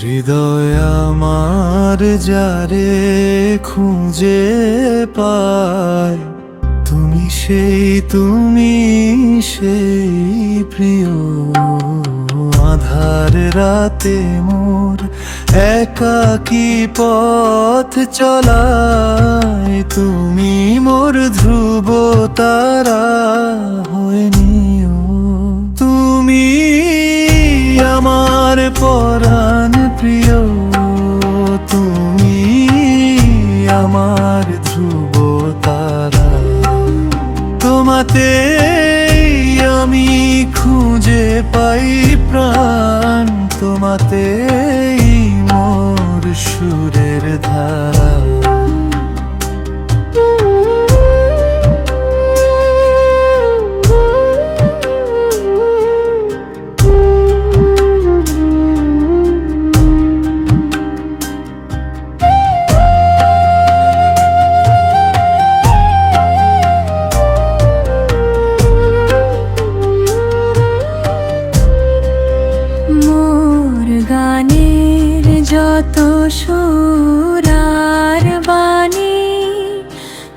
হৃদয় আমার যারে খুঁজে পায়, তুমি সেই তুমি সেই প্রিয়। আধার রাতে মোর একাকি পথ চলায়, তুমি মোর ধ্রুব তারা হয়ে নিও। তুমি আমার পরাণ তোমাতে আমি খুঁজে পাই প্রাণ তোমাতে। যত সুরার বাণী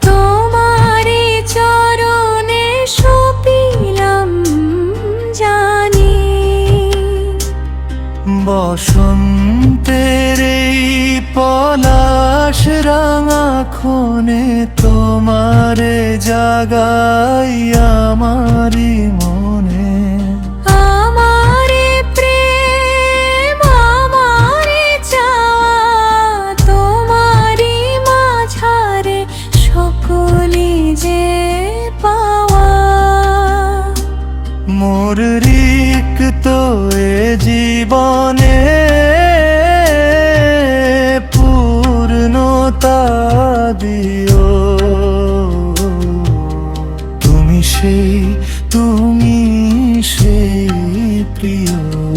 তোমারে চরণে সপিলাম জানি। বসন্তের পলাশ রাঙা ক্ষণে তোমারে জাগাই আমারি মোর তো এ জীবনে পূর্ণতা দিও। তুমি সেই তুমি সেই প্রিয়।